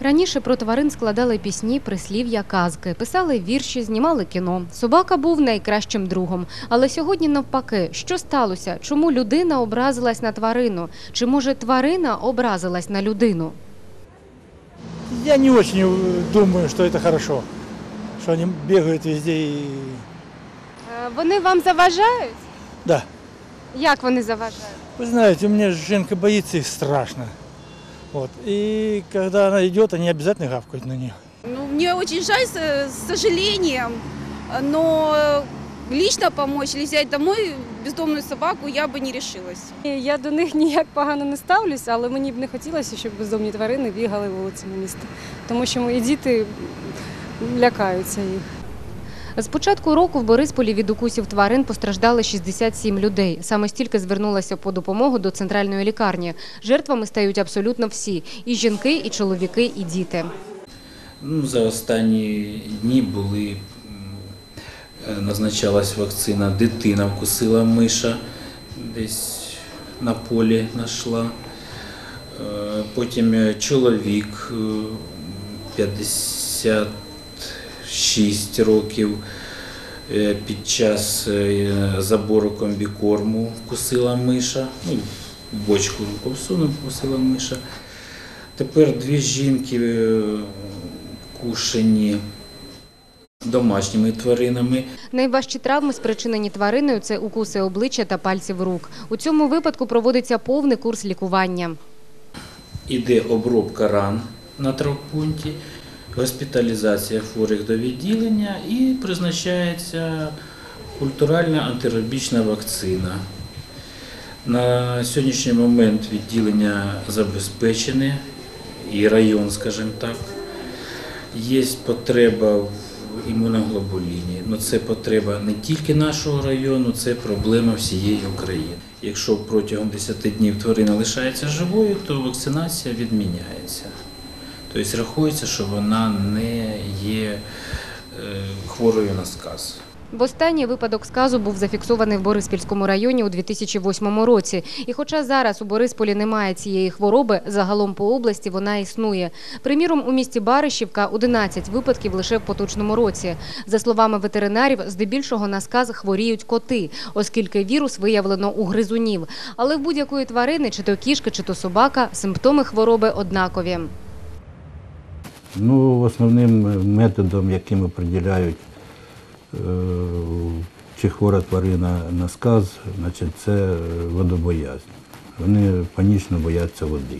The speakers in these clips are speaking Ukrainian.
Раніше про тварин складали пісні, прислів'я, казки, писали вірші, знімали кіно. Собака був найкращим другом. Але сьогодні навпаки, що сталося? Чому людина образилась на тварину? Чи може тварина образилась на людину? Я не очень э, думаю, что это хорошо, что они бегают везде и... Е, Вони вам заважають? Да, Як вони заважають? вы знаете, у меня женка боится их страшно. Вот. И когда она идет, они обязательно гавкают на нее. Ну, мне очень жаль, с, сожалением, но лично помочь или взять домой бездомную собаку я бы не решилась. Я до них ніяк погано не ставлюся, але мені б не хотілося, щоб бездомні тварини бігали вулицями міста. Тому що мої діти лякаються їх. З початку року в Борисполі від укусів тварин постраждали 67 людей. Саме стільки звернулося по допомогу до центральної лікарні. Жертвами стають абсолютно всі: і жінки, і чоловіки, і діти. Ну, за останні дні були е, назначалась вакцина. Дитина вкусила миша, десь на полі знайшла. Е, потім е, чоловік 50 6 років. Е, під час е, забору комбікорму кусила миша, ну, бочку ковсуну кусила миша. Тепер дві жінки е, кушені домашніми тваринами. Найважчі травми, спричинені твариною, це укуси обличчя та пальців рук. У цьому випадку проводиться повний курс лікування. Іде обробка ран на травпункті госпіталізація хворих до відділення і призначається культуральна антирабічна вакцина. На сьогоднішній момент відділення забезпечене і район, скажімо так. Є потреба в імуноглобуліні. Ну, це потреба не тільки нашого району, це проблема всієї України. Якщо протягом 10 днів тварина лишається живою, то вакцинація відміняється. Тобто рахується, що вона не є е, хворою на сказ. Востаннє випадок сказу був зафіксований в Бориспільському районі у 2008 році. І хоча зараз у Борисполі немає цієї хвороби, загалом по області вона існує. Приміром, у місті Баришівка 11 випадків лише в поточному році. За словами ветеринарів, здебільшого на сказ хворіють коти, оскільки вірус виявлено у гризунів. Але в будь-якої тварини, чи то кішки, чи то собака, симптоми хвороби однакові. Ну, основним методом, яким определяють, е, чи хвора тварина на сказ, значить, це водобоязнь. Вони панічно бояться води.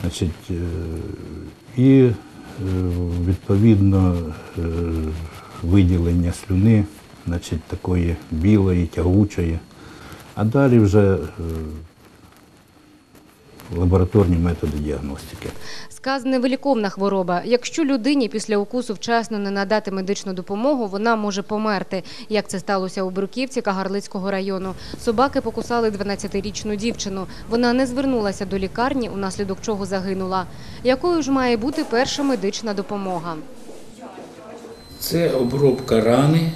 Значить, е, і е, відповідно виділення слюни, значить, такої білої, тягучої. А далі вже лабораторні методи діагностики. Сказ невиліковна хвороба. Якщо людині після укусу вчасно не надати медичну допомогу, вона може померти. Як це сталося у Бруківці Кагарлицького району. Собаки покусали 12-річну дівчину. Вона не звернулася до лікарні, унаслідок чого загинула. Якою ж має бути перша медична допомога? Це обробка рани,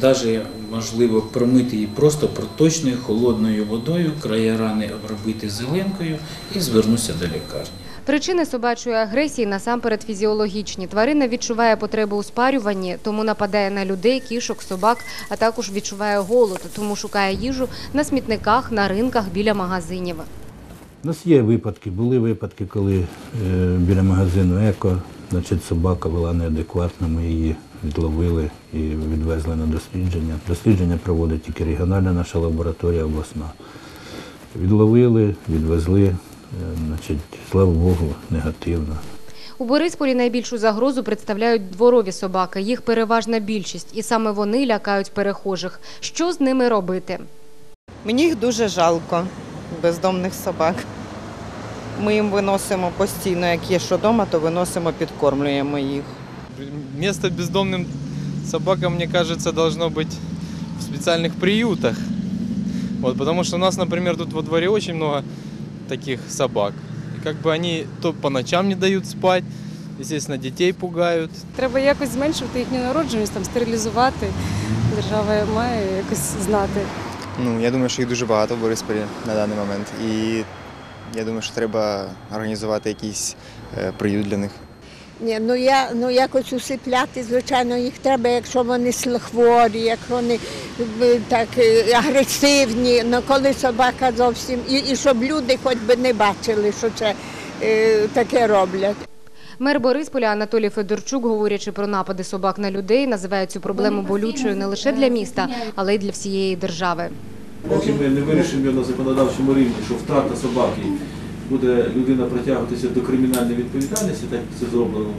навіть можливо промити її просто проточною холодною водою, края рани обробити зеленкою і звернутися до лікарні. Причини собачої агресії насамперед фізіологічні. Тварина відчуває потребу у спарюванні, тому нападає на людей, кішок, собак, а також відчуває голод, тому шукає їжу на смітниках, на ринках, біля магазинів. У нас є випадки, були випадки, коли е, біля магазину Еко значить, собака була неадекватна, ми її відловили і відвезли на дослідження. Дослідження проводить тільки регіональна наша лабораторія обласна. Відловили, відвезли, е, значить, слава Богу, негативно. У Борисполі найбільшу загрозу представляють дворові собаки. Їх переважна більшість, і саме вони лякають перехожих. Що з ними робити? Мені їх дуже жалко, бездомних собак. Ми їм виносимо постійно, як є що вдома, то виносимо, підкормлюємо їх. Место бездомным собакам, мне кажется, должно быть в специальных приютах. Вот, потому что у нас, например, тут во дворе очень много таких собак. И как бы они то по ночам не дают спать, естественно, детей пугают. Треба якось зменшувати їхню народженість, там стерилізувати. Держава має якось знати. Ну, я думаю, що їх дуже багато в Борисполі на даний момент. І я думаю, що треба організувати якийсь е, приют для них. Ні, ну я ну якось усипляти, звичайно, їх треба, якщо вони хворі, як вони е, так е, агресивні, ну коли собака зовсім і, і щоб люди хоч би не бачили, що це е, таке роблять. Мер Борисполя Анатолій Федорчук, говорячи про напади собак на людей, називає цю проблему болючою не лише для міста, але й для всієї держави. Поки ми не вирішимо його на законодавчому рівні, що втрата собаки буде людина притягуватися до кримінальної відповідальності, так як це зроблено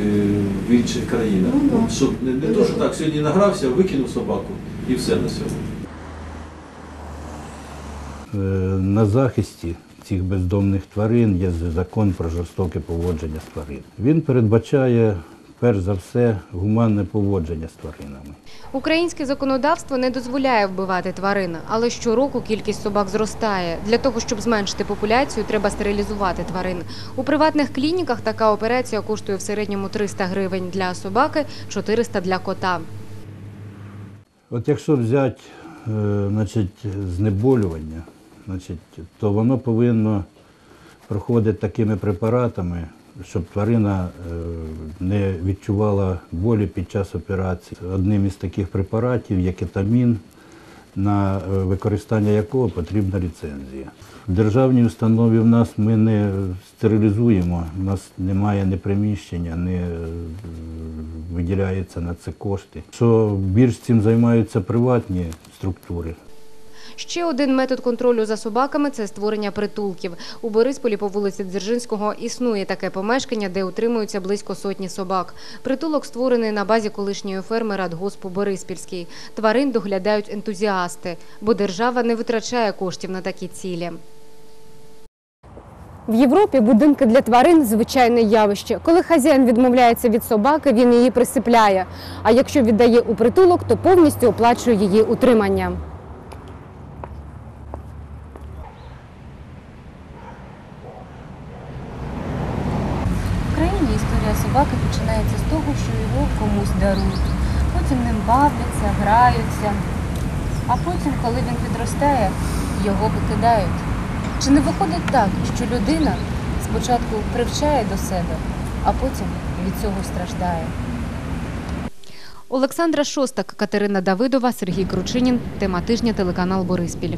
е, в інших країнах. Щоб не, не то, що так, сьогодні награвся, викинув собаку і все на сьогодні. Е, На захисті цих бездомних тварин є закон про жорстоке поводження з тваринами. Він передбачає перш за все гуманне поводження з тваринами. Українське законодавство не дозволяє вбивати тварин, але щороку кількість собак зростає. Для того, щоб зменшити популяцію, треба стерилізувати тварин. У приватних клініках така операція коштує в середньому 300 гривень для собаки, 400 для кота. От якщо взяти е, значить, знеболювання, значить, то воно повинно проходити такими препаратами, щоб тварина е, не відчувала болі під час операції. Одним із таких препаратів є кетамін, на е, використання якого потрібна ліцензія. В державній установі в нас ми не стерилізуємо, у нас немає ні приміщення, не виділяється на це кошти. Що більш цим займаються приватні структури. Ще один метод контролю за собаками це створення притулків. У Борисполі по вулиці Дзержинського існує таке помешкання, де утримуються близько сотні собак. Притулок створений на базі колишньої ферми Радгоспу Бориспільський. Тварин доглядають ентузіасти, бо держава не витрачає коштів на такі цілі. В Європі будинки для тварин звичайне явище. Коли хазяїн відмовляється від собаки, він її присипляє. А якщо віддає у притулок, то повністю оплачує її утримання. Україні історія собаки починається з того, що його комусь дарують. Потім ним бавляться, граються. А потім, коли він підростає, його викидають. Чи не виходить так, що людина спочатку привчає до себе, а потім від цього страждає? Олександра Шостак, Катерина Давидова, Сергій Кручинін. Тема тижня телеканал Бориспіль.